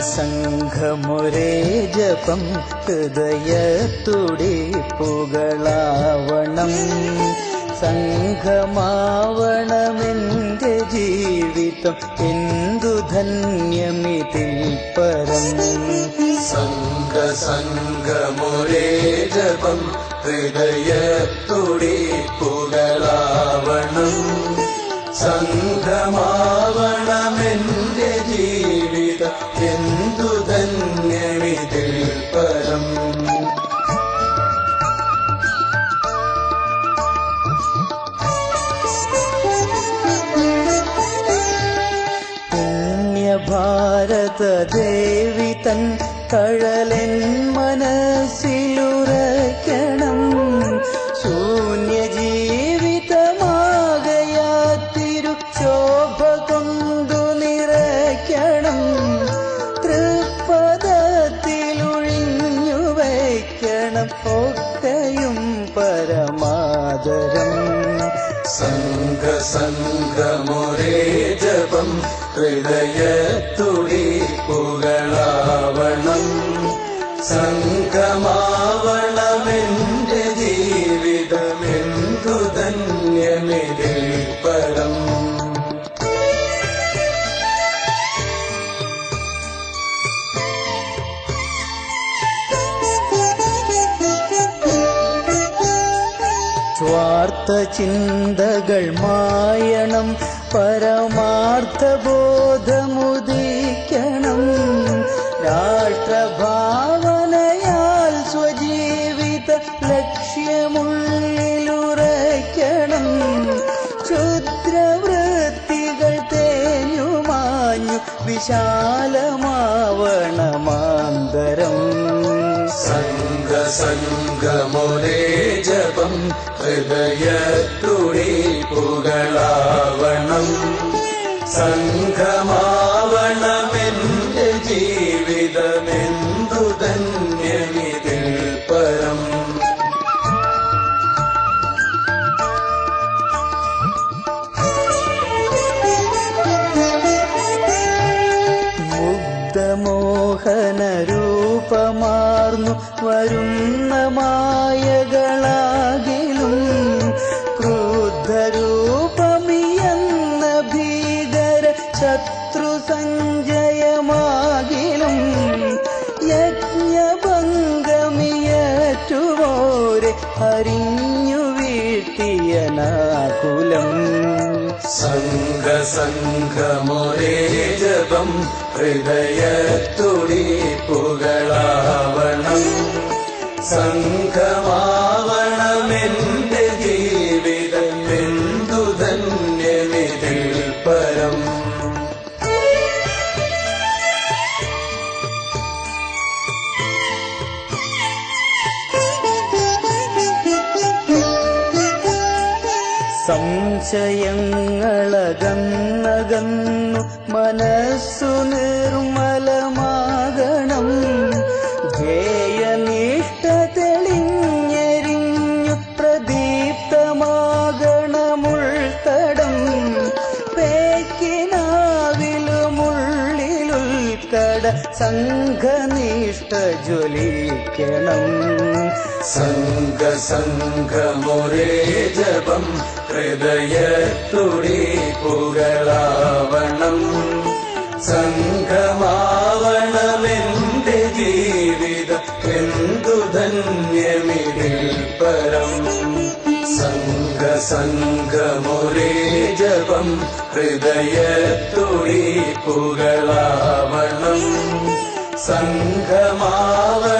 സംഘമൊരേ ജപം ഹൃദയത്തുടിപ്പുകളാവണം സംഘമാവണമെന്റെ ജീവിതം എന്തു ധന്യമിതിൽ പരം. സംഘ സംഘമൊരേ ജപം ഹൃദയത്തുടിപ്പുകളാവണം സംഘമാവണമെന്റെ പുണ്യഭാരത ദേവി തൻ കഴലൻ മനസ്സിലുറയ്ക്കണം. ശൂന്യ ജീവിതമാകയാത്തിരു ശോഭ കൊണ്ടു നിറയ്ക്കണം തൃപ്പദത്തിലൊഴിഞ്ഞു വയ്ക്കണം ഒക്കെയും പരമാദരം. സംഘ സംഘമൊരേ ജപം ഹൃദയത്തുടിപ്പുകളാവണം സംഘമാവണമെന്റെ സ്വാർത്ഥ ചിന്തകൾ മായണം പരമാർത്ഥ ബോധമുദിക്കണം. രാഷ്ട്രഭാവനയാൽ സ്വജീവിത ലക്ഷ്യമുള്ളിലുറയ്ക്കണം. ക്ഷുദ്രവൃത്തികൾ തേഞ്ഞുമാഞ്ഞു വിശാലമാവണമാന്തരം. സംഘ सङ्गमुरे जपम् हृदय पुगलावणम् सङ्गमावणमिन्द्र जीवितमिन्दुदन् വരുന്ന മായകളാകിലും ക്രോധരൂപമിയെന്ന ഭീകര ശത്രു സഞ്ജയമാകിലും യജ്ഞഭംഗമിയറ്റുവോരെ അറിഞ്ഞു വീഴ്ത്തിയ നാകുലം സംഘ സംഘമൊരേ ജപം ഹൃദയത്തുടിപ്പുകളാവണം സംഘമാവണമെന്റെ ജീവിതമെന്തു സംശയങ്ങളകന്നകന്നു മനസ്സു നിർമ്മലമാകണം സംഘനിഷ്ഠ ജ്വലിക്കണം സംഘ സംഘമൊരേ ജപം ഹൃദയത്തുടിപ്പുകളാവണം സംഘമാവണമെന്റെ ജീവിതം എന്തു ധന്യമിതിൽ പരം സംഘ സംഘമൊരേ ജപം ഹൃദയത്തുടിപ്പുകളാവണം. സംഘമാവണമെന്റെ